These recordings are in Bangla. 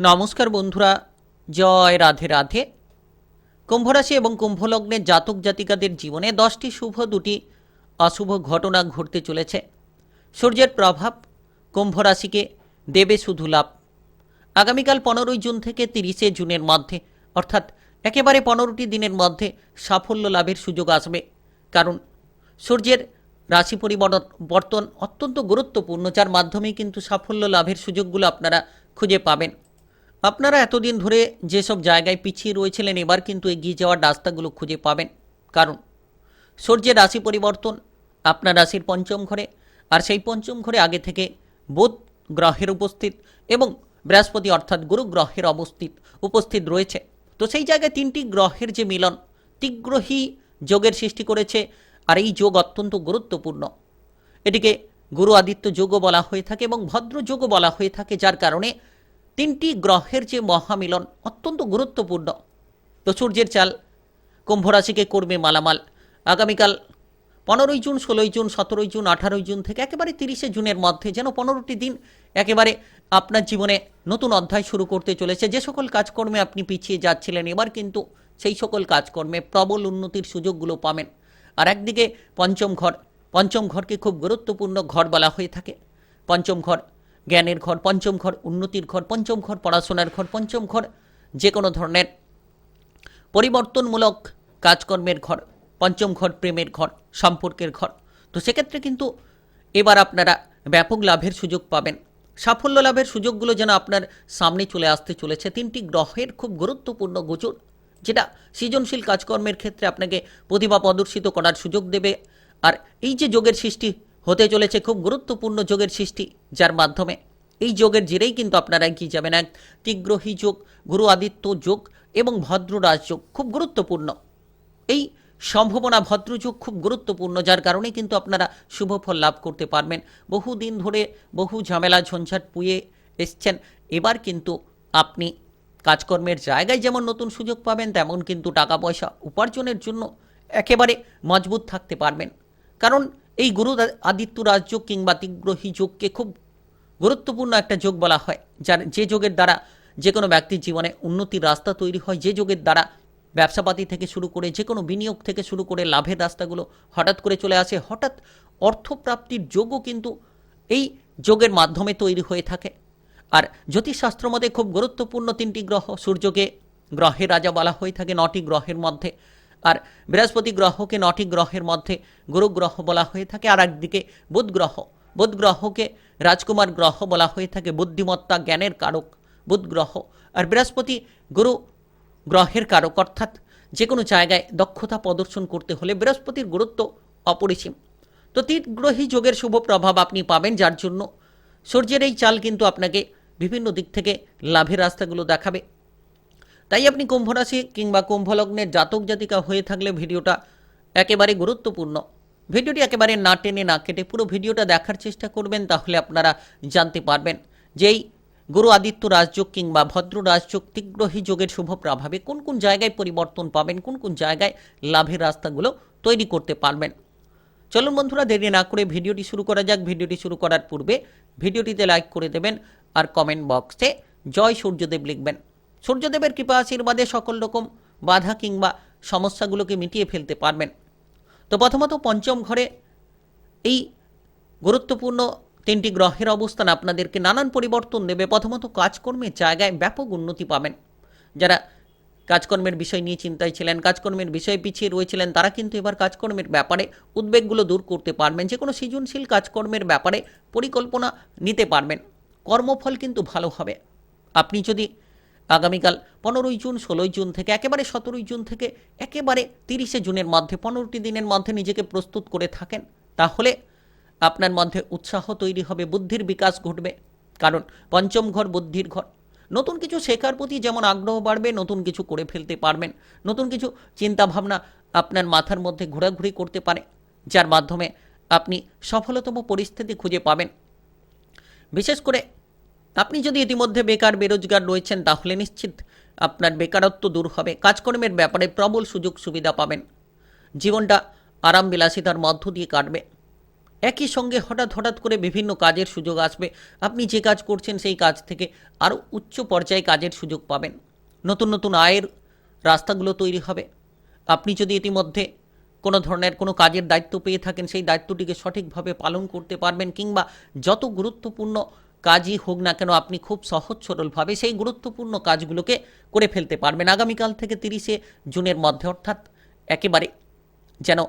নমস্কার বন্ধুরা, জয় রাধে রাধে। কুম্ভরাশি এবং কুম্ভলগ্নের জাতক জাতিকাদের জীবনে দশটি শুভ, দুটি অশুভ ঘটনা ঘটতে চলেছে। সূর্যের প্রভাব কুম্ভরাশিকে দেবে শুধু লাভ। আগামীকাল পনেরোই জুন থেকে তিরিশে জুনের মধ্যে, অর্থাৎ একেবারে পনেরোটি দিনের মধ্যে সাফল্য লাভের সুযোগ আসবে। কারণ সূর্যের রাশি পরিবর্তন অত্যন্ত গুরুত্বপূর্ণ, যার মাধ্যমে কিন্তু সাফল্য লাভের সুযোগগুলো আপনারা খুঁজে পাবেন। আপনারা এতদিন ধরে যেসব জায়গায় পিছিয়ে রয়েছিলেন, এবার কিন্তু এগিয়ে যাওয়ার রাস্তাগুলো খুঁজে পাবেন। কারণ সূর্যের রাশি পরিবর্তন, আপনার রাশির পঞ্চম ঘরে, আর সেই পঞ্চম ঘরে আগে থেকে বুধ গ্রহের উপস্থিত এবং বৃহস্পতি অর্থাৎ গুরু গ্রহের অবস্থিত, উপস্থিত রয়েছে। তো সেই জায়গায় তিনটি গ্রহের যে মিলন, তিগ্রহী যোগের সৃষ্টি করেছে, আর এই যোগ অত্যন্ত গুরুত্বপূর্ণ। এটিকে গুরু আদিত্য যোগও বলা হয়ে থাকে এবং ভদ্র যোগও বলা হয়ে থাকে, যার কারণে তিনটি গ্রহের যে মহামিলন অত্যন্ত গুরুত্বপূর্ণ। তো সূর্যের চাল, কুম্ভ রাশিকে করবে মালামাল। আগামীকাল পনেরোই জুন, ষোলোই জুন, সতেরোই জুন, আঠারোই জুন থেকে একেবারে তিরিশে জুনের মধ্যে যেন পনেরোটি দিন একেবারে আপনার জীবনে নতুন অধ্যায় শুরু করতে চলেছে। যে সকল কাজকর্মে আপনি পিছিয়ে যাচ্ছিলেন, এবার কিন্তু সেই সকল কাজকর্মে প্রবল উন্নতির সুযোগগুলো পাবেন। আর একদিকে পঞ্চম ঘর, পঞ্চম ঘরকে খুব গুরুত্বপূর্ণ ঘর বলা হয়ে থাকে। পঞ্চম ঘর জ্ঞানের ঘর, পঞ্চম ঘর, উন্নতির ঘর, পঞ্চম ঘর, পড়াশোনার ঘর, পঞ্চম ঘর যে কোনো ধরনের পরিবর্তনমূলক কাজকর্মের ঘর, পঞ্চম ঘর, প্রেমের ঘর, সম্পর্কের ঘর। তো সেক্ষেত্রে কিন্তু এবার আপনারা ব্যাপক লাভের সুযোগ পাবেন। সাফল্য লাভের সুযোগগুলো যেন আপনার সামনে চলে আসতে চলেছে। তিনটি গ্রহের খুব গুরুত্বপূর্ণ গোচর, যেটা সৃজনশীল কাজকর্মের ক্ষেত্রে আপনাকে প্রতিভা প্রদর্শিত করার সুযোগ দেবে। আর এই যে যোগের সৃষ্টি হতে চলেছে খুব গুরুত্বপূর্ণ যোগের সৃষ্টি, যার মাধ্যমে এই যোগের জেরেই কিন্তু আপনারা এগিয়ে যাবেন এক তিগ্রহী যোগ, গুরু আদিত্য যোগ এবং ভদ্ররাজ যোগ খুব গুরুত্বপূর্ণ। এই সম্ভাবনা ভদ্রযোগ খুব গুরুত্বপূর্ণ, যার কারণে কিন্তু আপনারা শুভ ফল লাভ করতে পারবেন। বহু দিন ধরে বহু ঝামেলা ঝঞ্ঝাট পুয়ে এসছেন। এবার কিন্তু আপনি কাজকর্মের জায়গায় যেমন নতুন সুযোগ পাবেন, তেমন কিন্তু টাকা পয়সা উপার্জনের জন্য একেবারে মজবুত থাকতে পারবেন। কারণ এই গুরু আদিত্য রাজযোগ কিংবা তিগ্রহী যোগকে খুব গুরুত্বপূর্ণ একটা যোগ বলা হয়। যার, যে যোগের দ্বারা যে কোনো ব্যক্তির জীবনে উন্নতির রাস্তা তৈরি হয়, যে যোগের দ্বারা ব্যবসাপাতি থেকে শুরু করে যে কোনো বিনিয়োগ থেকে শুরু করে লাভের রাস্তাগুলো হঠাৎ করে চলে আসে, হঠাৎ অর্থপ্রাপ্তির যোগও কিন্তু এই যোগের মাধ্যমে তৈরি হয়ে থাকে। আর জ্যোতিষশাস্ত্র মতে খুব গুরুত্বপূর্ণ তিনটি গ্রহ, সূর্যকে গ্রহের রাজা বলা হয়ে থাকে, নটি গ্রহের মধ্যে। আর বৃহস্পতি গ্রহকে নটি গ্রহের মধ্যে গুরু গ্রহ বলা হয়ে থাকে, আর একদিকে বুধ গ্রহ। বুধ গ্রহকে রাজকুমার গ্রহ বলা হয়ে থাকে, বুদ্ধিমত্তা জ্ঞানের কারক, বুধ গ্রহ। আর বৃহস্পতি গুরু গ্রহের কারক, অর্থাৎ যে কোনো জায়গায় দক্ষতা প্রদর্শন করতে হলে বৃহস্পতির গুরুত্ব অপরিসীম। তো গ্রহী যোগের শুভ প্রভাব আপনি পাবেন, যার জন্য সূর্যের এই চাল কিন্তু আপনাকে বিভিন্ন দিক থেকে লাভের রাস্তাগুলো দেখাবে। তাই আপনি কুম্ভ রাশি কিংবা কুম্ভলগ্নের জাতক জাতিকা হয়ে থাকলে ভিডিওটা একেবারে গুরুত্বপূর্ণ। ভিডিওটি একেবারে না টেনে না কেটে পুরো ভিডিওটা দেখার চেষ্টা করবেন, তাহলে আপনারা জানতে পারবেন যেই গুরু আদিত্য রাজযোগ কিংবা ভদ্র রাজযোগ তিগ্রহী যোগের শুভ প্রভাবে কোন কোন জায়গায় পরিবর্তন পাবেন, কোন কোন জায়গায় লাভের রাস্তাগুলো তৈরি করতে পারবেন। চলুন বন্ধুরা, দেরি না করে ভিডিওটি শুরু করা যাক। ভিডিওটি শুরু করার পূর্বে ভিডিওটিতে লাইক করে দেবেন আর কমেন্ট বক্সে জয় সূর্যদেব লিখবেন। সূর্যদেবের কৃপা আশীর্বাদে সকল রকম বাধা কিংবা সমস্যাগুলোকে মিটিয়ে ফেলতে পারবেন। তো প্রথমত পঞ্চম ঘরে এই গুরুত্বপূর্ণ তিনটি গ্রহের অবস্থান আপনাদেরকে নানান পরিবর্তন দেবে। প্রথমত কাজকর্মের জায়গায় ব্যাপক উন্নতি পাবেন। যারা কাজকর্মের বিষয় নিয়ে চিন্তায় ছিলেন, কাজকর্মের বিষয়ে পিছিয়ে রয়েছিলেন, তারা কিন্তু এবার কাজকর্মের ব্যাপারে উদ্বেগগুলো দূর করতে পারবেন। যে কোনো সৃজনশীল কাজকর্মের ব্যাপারে পরিকল্পনা নিতে পারবেন। কর্মফল কিন্তু ভালো হবে। আপনি যদি আগামীকাল পনেরোই জুন, ষোলোই জুন থেকে একেবারে সতেরোই জুন থেকে একেবারে তিরিশে জুনের মধ্যে, পনেরোটি দিনের মধ্যে নিজেকে প্রস্তুত করে থাকেন। তাহলে আপনার মধ্যে উৎসাহ তৈরি হবে, বুদ্ধির বিকাশ ঘটবে। কারণ পঞ্চম ঘর বুদ্ধির ঘর। নতুন কিছু শেখার প্রতি যেমন আগ্রহ বাড়বে, নতুন কিছু করে ফেলতে পারবেন। নতুন কিছু চিন্তাভাবনা আপনার মাথার মধ্যে ঘোরাঘুরি করতে পারে, যার মাধ্যমে আপনি সফলতম পরিস্থিতি খুঁজে পাবেন। বিশেষ করে আপনি যদি ইতিমধ্যে বেকার, বেরোজগার রয়েছেন, তাহলে নিশ্চিত আপনার বেকারত্ব দূর হবে। কাজকর্মের ব্যাপারে প্রবল সুযোগ সুবিধা পাবেন। জীবনটা আরাম বিলাসিতার মধ্য দিয়ে কাটবে। একই সঙ্গে হঠাৎ হঠাৎ করে বিভিন্ন কাজের সুযোগ আসবে। আপনি যে কাজ করছেন, সেই কাজ থেকে আরও উচ্চ পর্যায়ে কাজের সুযোগ পাবেন। নতুন নতুন আয়ের রাস্তাগুলো তৈরি হবে। আপনি যদি ইতিমধ্যে কোনো ধরনের কোনো কাজের দায়িত্ব পেয়ে থাকেন, সেই দায়িত্বটিকে সঠিকভাবে পালন করতে পারবেন কিংবা যত গুরুত্বপূর্ণ কাজই হোক না কেন আপনি খুব সহজ সরলভাবে সেই গুরুত্বপূর্ণ কাজগুলোকে করে ফেলতে পারবেন। আগামীকাল থেকে তিরিশে জুনের মধ্যে, অর্থাৎ একেবারে যেন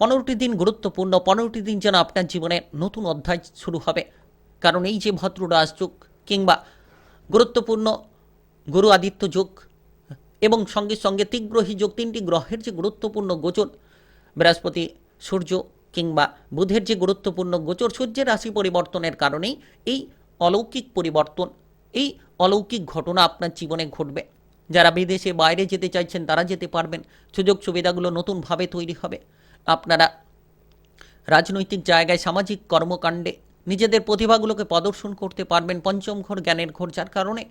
পনেরোটি দিন গুরুত্বপূর্ণ, পনেরোটি দিন যেন আপনার জীবনে নতুন অধ্যায় শুরু হবে। কারণ এই যে ভদ্র রাজযোগ কিংবা গুরুত্বপূর্ণ গুরু আদিত্য যোগ এবং সঙ্গে সঙ্গে তিগ্রহী যোগ, তিনটি গ্রহের যে গুরুত্বপূর্ণ গোচর, বৃহস্পতি, সূর্য কিংবা বুধের যে গুরুত্বপূর্ণ গোচর, সূর্যের রাশি পরিবর্তনের কারণেই এই অলৌকিক পরিবর্তন, এই অলৌকিক ঘটনা আপনার জীবনে ঘটবে। যারা বিদেশে বাইরে যেতে চাইছেন, তারা যেতে পারবেন। সুযোগ সুবিধাগুলো নতুনভাবে তৈরি হবে। আপনারা রাজনৈতিক জায়গায়, সামাজিক কর্মকাণ্ডে নিজেদের প্রতিভাগুলোকে প্রদর্শন করতে পারবেন, পঞ্চম ঘর জ্ঞানের ঘর, যার কারণে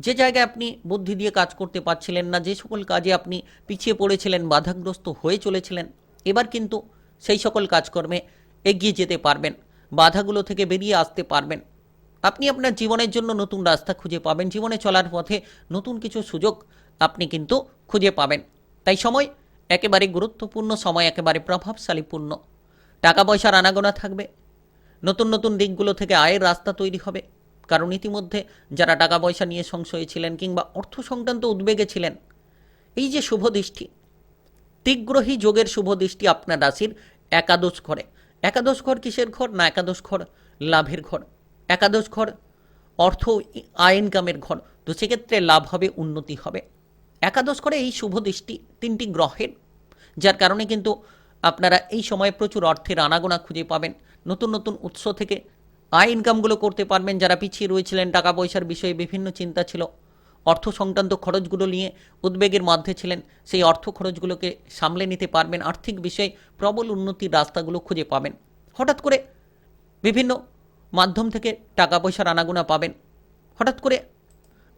যে জায়গায় আপনি বুদ্ধি দিয়ে কাজ করতে পারছিলেন না, যে সকল কাজে আপনি পিছিয়ে পড়েছিলেন, বাধাগ্রস্ত হয়ে চলেছিলেন, এবার কিন্তু সেই সকল কাজকর্মে এগিয়ে যেতে পারবেন, বাধাগুলো থেকে বেরিয়ে আসতে পারবেন। আপনি আপনার জীবনের জন্য নতুন রাস্তা খুঁজে পাবেন, জীবনে চলার পথে নতুন কিছু সুযোগ আপনি কিন্তু খুঁজে পাবেন। তাই সময় একেবারে গুরুত্বপূর্ণ, সময় একেবারে প্রভাবশালীপূর্ণ টাকা পয়সার আনাগোনা থাকবে, নতুন নতুন দিকগুলো থেকে আয়ের রাস্তা তৈরি হবে। কারণ ইতিমধ্যে যারা টাকা পয়সা নিয়ে সংশয়ে ছিলেন কিংবা অর্থ সংক্রান্ত উদ্বেগে ছিলেন, এই যে শুভ দৃষ্টি, তিগ্রহী যোগের শুভ দৃষ্টি আপনার রাশির একাদশ ঘরে। একাদশ ঘর কিসের ঘর? না, একাদশ ঘর লাভের ঘর। একাদশ ঘর অর্থ আয় ইনকামের ঘর। তো সেক্ষেত্রে লাভ হবে, উন্নতি হবে। একাদশ ঘরে এই শুভ দৃষ্টি তিনটি গ্রহের, যার কারণে কিন্তু আপনারা এই সময়ে প্রচুর অর্থের আনাগোনা খুঁজে পাবেন। নতুন নতুন উৎস থেকে আয় ইনকামগুলো করতে পারবেন। যারা পিছিয়ে রয়েছিলেন, টাকা পয়সার বিষয়ে বিভিন্ন চিন্তা ছিল অর্থ সংক্রান্ত খরচগুলো নিয়ে উদ্বেগের মধ্যে ছিলেন। সেই অর্থ খরচগুলোকে সামলে নিতে পারবেন, আর্থিক বিষয়ে প্রবল উন্নতির রাস্তাগুলো খুঁজে পাবেন। হঠাৎ করে বিভিন্ন মাধ্যম থেকে টাকা পয়সার আনাগোনা পাবেন। হঠাৎ করে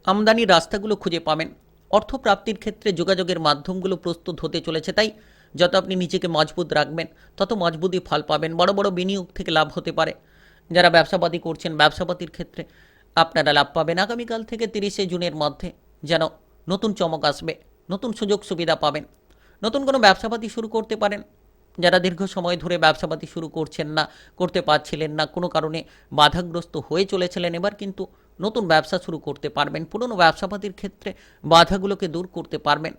আমদানির রাস্তাগুলো খুঁজে পাবেন। অর্থ প্রাপ্তির ক্ষেত্রে যোগাযোগের মাধ্যমগুলো প্রস্তুত হতে চলেছে, তাই যত আপনি নিজেকে মজবুত রাখবেন, তত মজবুতই ফল পাবেন। বড় বড় বিনিয়োগ থেকে লাভ হতে পারে। যারা ব্যবসাপাতি করছেন, ব্যবসাপাতির ক্ষেত্রে আপনারা লাভ পাবেন আগামীকাল থেকে তিরিশে জুনের মধ্যে যেন নতুন চমক আসবে, নতুন সুযোগ সুবিধা পাবেন। নতুন কোনো ব্যবসাপাতি শুরু করতে পারেন। যারা দীর্ঘ সময় ধরে ব্যবসাপাতি শুরু করছেন না, করতে পারছিলেন না, কোনো কারণে বাধাগ্রস্ত হয়ে চলেছিলেন, এবার কিন্তু নতুন ব্যবসা শুরু করতে পারবেন। পুরনো ব্যবসাপাতির ক্ষেত্রে বাধাগুলোকে দূর করতে পারবেন।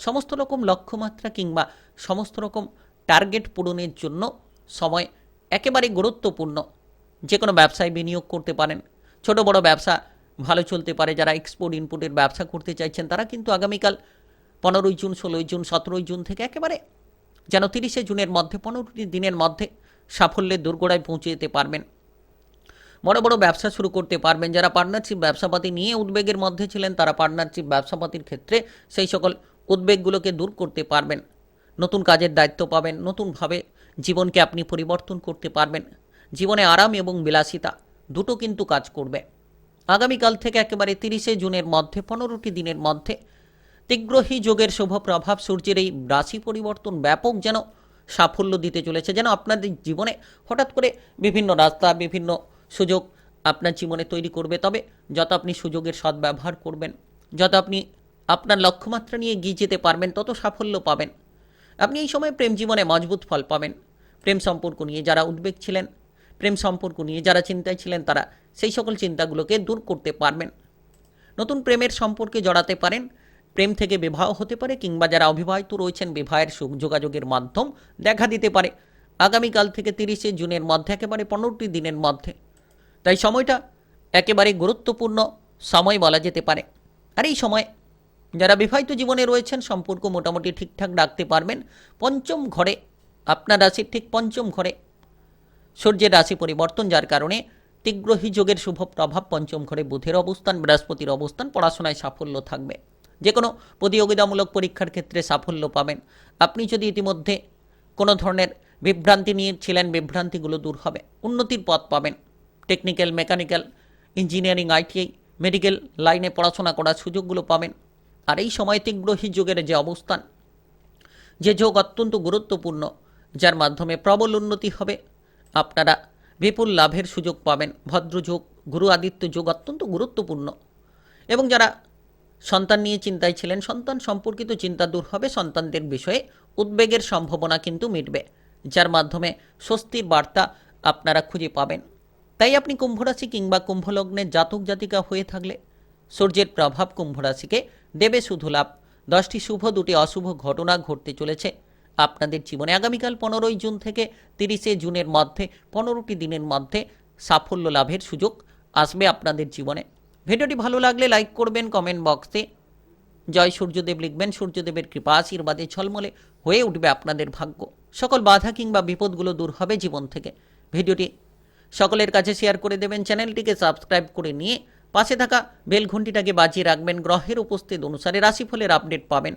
সমস্ত রকম লক্ষ্যমাত্রা কিংবা সমস্ত রকম টার্গেট পূরণের জন্য সময় একেবারে গুরুত্বপূর্ণ। যে কোনো ব্যবসায় বিনিয়োগ করতে পারেন। ছোট বড় ব্যবসা ভালো চলতে পারে, যারা এক্সপোর্ট ইনপুটের ব্যবসা করতে চাইছেন তারা কিন্তু আগামীকাল পনেরোই জুন, ষোলোই জুন, সতেরোই জুন থেকে একেবারে যেন তিরিশে জুনের মধ্যে, পনেরোটি দিনের মধ্যে সাফল্যের দোরগোড়ায় পৌঁছে যেতে পারবেন। বড় বড় ব্যবসা শুরু করতে পারবেন, যারা পার্টনারশিপ ব্যবসাপাতি নিয়ে উদ্বেগের মধ্যে ছিলেন, তারা পার্টনারশিপ ব্যবসাপাতির ক্ষেত্রে সেই সকল উদ্বেগগুলোকে দূর করতে পারবেন। নতুন কাজের দায়িত্ব পাবেন, নতুনভাবে জীবনকে আপনি পরিবর্তন করতে পারবেন। জীবনে আরাম এবং বিলাসিতা দুটো কিন্তু কাজ করবে। আগামীকাল থেকে একেবারে তিরিশে জুনের মধ্যে, পনেরোটি দিনের মধ্যে তিগ্রহী যোগের শুভ প্রভাব সূর্যের এই রাশি পরিবর্তন ব্যাপক যেন সাফল্য দিতে চলেছে, যেন আপনাদের জীবনে হঠাৎ করে বিভিন্ন রাস্তা, বিভিন্ন সুযোগ আপনার জীবনে তৈরি করবে। তবে যত আপনি সুযোগের সদ্ব্যবহার করবেন, যত আপনি আপনার লক্ষ্যমাত্রা নিয়ে এগিয়ে যেতে পারবেন, তত সাফল্য পাবেন। আপনি এই সময় প্রেম জীবনে মজবুত ফল পাবেন। প্রেম সম্পর্ক নিয়ে যারা উদ্বেগ ছিলেন প্রেম সম্পর্ক নিয়ে যারা চিন্তায় ছিলেন তারা সেই সকল চিন্তাগুলোকে দূর করতে পারবেন। নতুন প্রেমের সম্পর্কে জড়াতে পারেন। প্রেম থেকে বিবাহ হতে পারে কিংবা যারা অবিবাহিত রয়েছেন, বিবাহের সুখ যোগাযোগের মাধ্যম দেখা দিতে পারে। আগামীকাল থেকে তিরিশে জুনের মধ্যে, একেবারে পনেরোটি দিনের মধ্যে। তাই সময়টা একেবারে গুরুত্বপূর্ণ সময় বলা যেতে পারে। আর এই সময় যারা বিবাহিত জীবনে রয়েছেন, সম্পর্ক মোটামুটি ঠিকঠাক রাখতে পারবেন। পঞ্চম ঘরে, আপনার রাশির ঠিক পঞ্চম ঘরে সূর্যের রাশি পরিবর্তন, যার কারণে তিগ্রহী যোগের শুভ প্রভাব, পঞ্চম ঘরে বুধের অবস্থান, বৃহস্পতির অবস্থান, পড়াশোনায় সাফল্য থাকবে। যে কোনো প্রতিযোগিতামূলক পরীক্ষার ক্ষেত্রে সাফল্য পাবেন। আপনি যদি ইতিমধ্যে কোনো ধরনের বিভ্রান্তি নিয়ে ছিলেন, বিভ্রান্তিগুলো দূর হবে, উন্নতির পথ পাবেন। Technical, mechanical, engineering, ITI, medical লাইনে পড়াশোনা করার সুযোগগুলো পাবেন। আর এই সময় তিগ্রহী যুগের যে অবস্থান, যে যোগ অত্যন্ত গুরুত্বপূর্ণ, যার মাধ্যমে প্রবল উন্নতি হবে। আপনারা বিপুল লাভের সুযোগ পাবেন। ভদ্রযোগ, গুরু আদিত্য যোগ অত্যন্ত গুরুত্বপূর্ণ। এবং যারা সন্তান নিয়ে চিন্তায় ছিলেন, সন্তান সম্পর্কিত চিন্তা দূর হবে, সন্তানদের বিষয়ে উদ্বেগের সম্ভাবনা কিন্তু মিটবে, যার মাধ্যমে স্বস্তির বার্তা আপনারা খুঁজে পাবেন। তাই আপনি কুম্ভরাশি কিংবা কুম্ভলগ্নের জাতক জাতিকা হয়ে থাকলে সূর্যের প্রভাব কুম্ভরাশিকে দেবে শুধু লাভ। দশটি শুভ, দুটি অশুভ ঘটনা ঘটতে চলেছে। আপনাদের জীবনে। আগামীকাল পনেরোই জুন থেকে তিরিশে জুনের মধ্যে, পনেরোটি দিনের মধ্যে সাফল্য লাভের সুযোগ আসবে আপনাদের জীবনে। ভিডিওটি ভালো লাগলে লাইক করবেন, কমেন্ট বক্সে। জয় সূর্যদেব লিখবেন, সূর্যদেবের কৃপা আশীর্বাদে ছলমলে হয়ে উঠবে আপনাদের ভাগ্য। সকল বাধা কিংবা বিপদগুলো দূর হবে জীবন থেকে। ভিডিওটি সকলের কাছে শেয়ার করে দেবেন, চ্যানেলটিকে সাবস্ক্রাইব করে নিয়ে পাশে থাকা বেল ঘন্টিটাকে বাজিয়ে রাখবেন, গ্রহের উপস্থিত অনুসারে রাশিফলের আপডেট পাবেন।